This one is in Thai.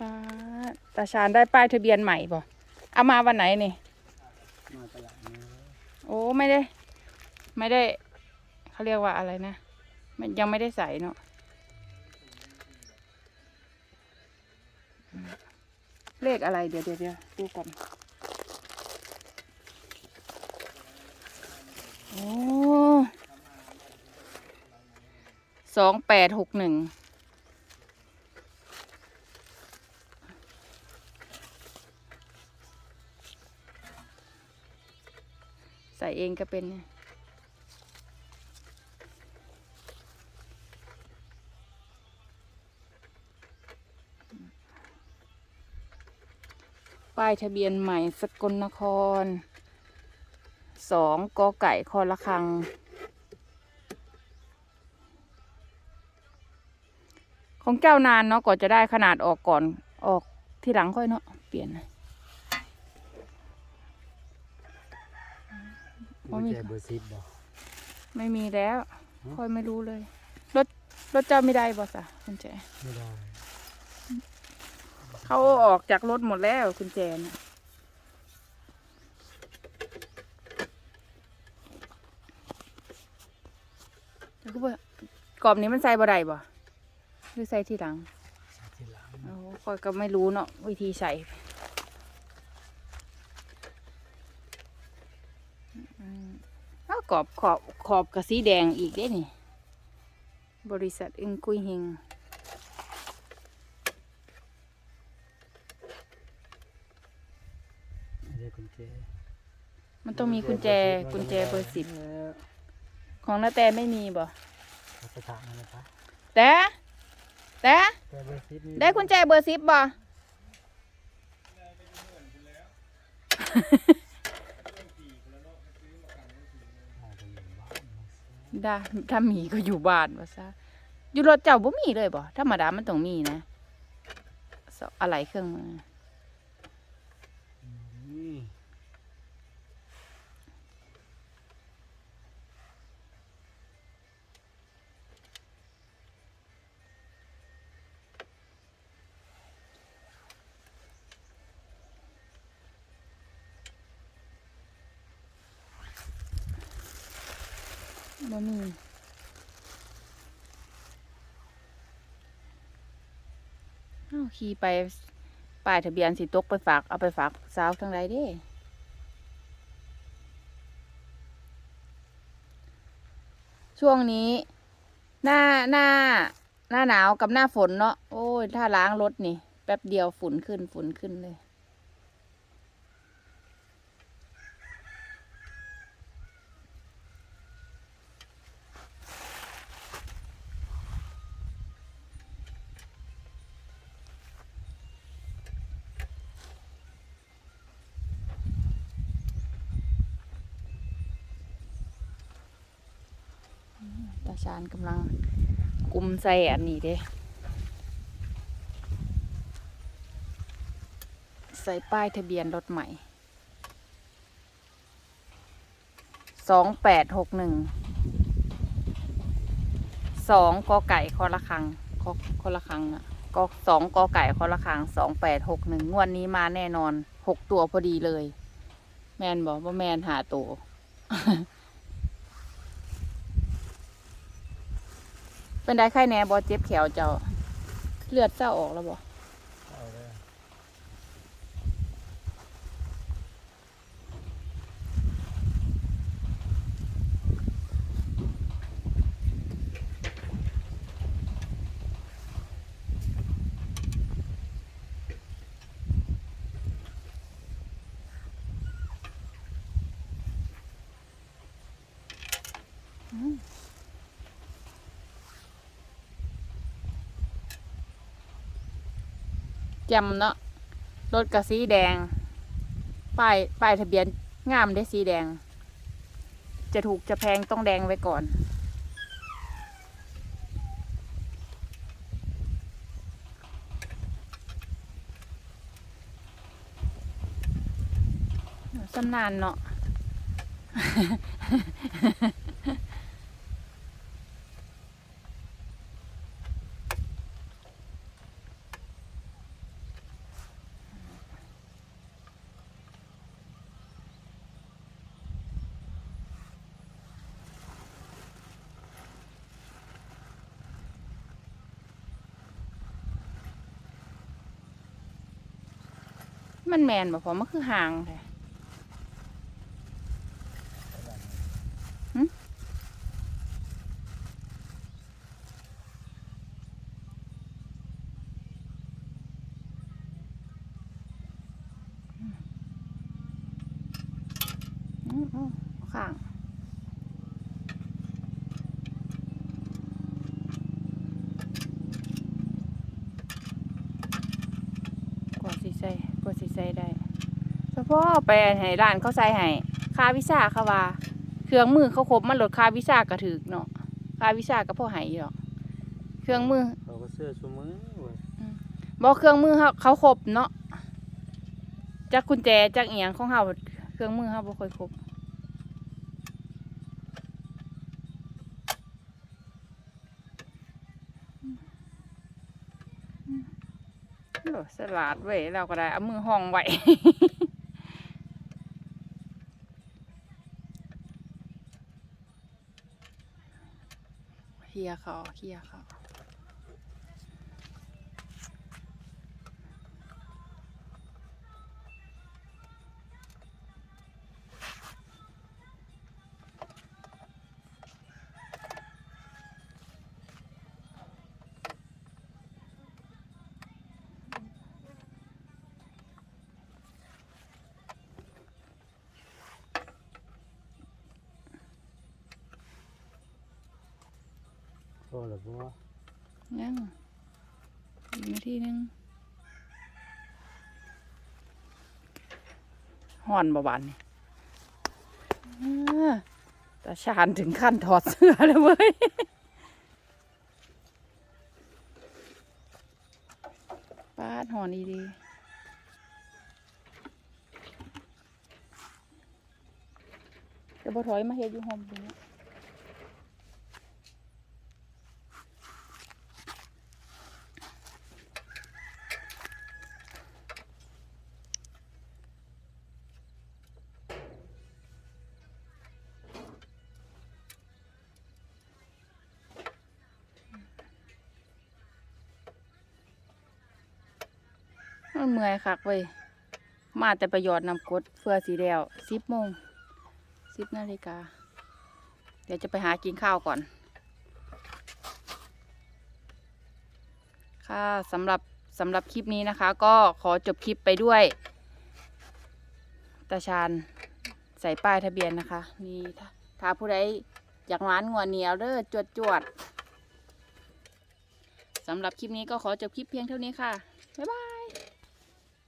ป้าตาชานได้ป้ายทะเบียนใหม่บ่เอามาวันไหนนี่ มาตลาดนี้โอ้ไม่ได้ ไม่ได้เขาเรียกว่าอะไรนะมันยังไม่ได้ใส่เนาะเลขอะไรเดี๋ยวเดี๋ยวเดี๋ยวดูก่อนโอ้สองแปดหกหนึ่ง ส่เองก็เป็น ป้ายทะเบียนใหม่สกลนครสองกอไก่คอละคัง ของเจ้านานเนาะก่อนจะได้ขนาดออกก่อนออกที่หลังค่อยเนาะเปลี่ยนนะ กุญแจเบอร์สิบบ่ไม่มีแล้วฮะค่อยไม่รู้เลย รถรถเจ้าไม่ได้บ่สะคุณแจไม่ได้เขาเอาออกจากรถหมดแล้วคุณแจน่ะแล้วก็ว่ากรอบนี้มันใส่บ่ได้บ่หรือใส่ทีหลัง ใส่ทีหลังโอ้ค่อยก็ไม่รู้เนาะวิธีใส่อืมอ้าว กรอบขอบขอบกับสีแดงอีกเด้นี่ บริษัทอึงกุยเฮงไม่ได้กุญแจมันต้องมีกุญแจกุญแจเบอร์สิบแล้วของนาแตไม่มีบ่เอาไปถามมันนะครับแต่แต่แต่เบอร์สิบนี่ได้กุญแจเบอร์สิบบ่ ด้ถ้ามีก็อยู่บ้านว่าซะอยู่รถเจ้าบ่มีเลยบ่ธรรมดามันต้องมีนะอะไรเครื่องมือ บ่มีอ้าขี่ไปป้ายทะเบียนสิตกไปฝาก เอาไปฝากสาวทางใดเด้ช่วงนี้ หน้าหน้า หน้าหนาวกับหน้าฝนเนาะโอ้ย ถ้าล้างรถนี่ แป๊บเดียวฝุ่นขึ้นฝุ่นขึ้นเลย ตาชานกำลังกุมใส่อันนี้เด้ใส่ป้ายทะเบียนรถใหม่สองแปดหกหนึ่งสองกอไก่คอละคังคอคอละคังอะก็สองกอไก่คอละคังสองแปดหกหนึ่งงวดนี้มาแน่นอนหกตัวพอดีเลย แมนบอกว่าแมนหาตัว เป็นได้ไข้แหน่บอเจ็บแขวเจ้า เลือดเจ้าออกแล้วบอ เอาเลย จำเนาะรถกับสีแดง ป้ายป้ายทะเบียนงามได้สีแดง จะถูกจะแพงต้องแดงไว้ก่อน สำนานเนาะ มันแมนบ่พอมันคือห่างแท้หืมอืมข้าง กว่าสิใส่กว่าสิใส่ได้เฉ พาะไปให้ร้านเขาใส่ให้ค่าวิชาเขาว่า เครื่องมือเขาครบมันลดค่าวิชากระถึกเนาะค่าวิชาก็พอให้อยู่ดอกเครื่องมือเขาก็เสื้อชูมือเว้ยบอกเครื่องมือเขาเขาครบเนาะจักกุญแจจักเอียงของเขาเครื่องมือเขาบ่ค่อยครบโอ้สลัดเว้ยเราก็ได้เอามือห้องไว้ เฮียเหรือบ่ยังอีกนาทีหนึงห่อนบาบานนี่อ้าตาชานถึงขั้นถอดเสื้อเลยเว้ยป้าดห่อนดีดีจะบ่ถอยมาเฮ็ดอยู่หอมตรงนี้ เมื่อยคักเว้ยมาแต่ประโยชน์นำกดเพื่อสีแดวสิบโมงสิบนาฬิกา เดี๋ยวจะไปหากินข้าวก่อน ค่ะสำหรับสำหรับคลิปนี้นะคะ ก็ขอจบคลิปไปด้วยตาชานใส่ป้ายทะเบียนนะคะนี่ถ้าผู้ใดอยากหวานงวนเหนียวเด้อจวดจวดสำหรับคลิปนี้ก็ขอจบคลิปเพียงเท่านี้ค่ะ บ๊ายบาย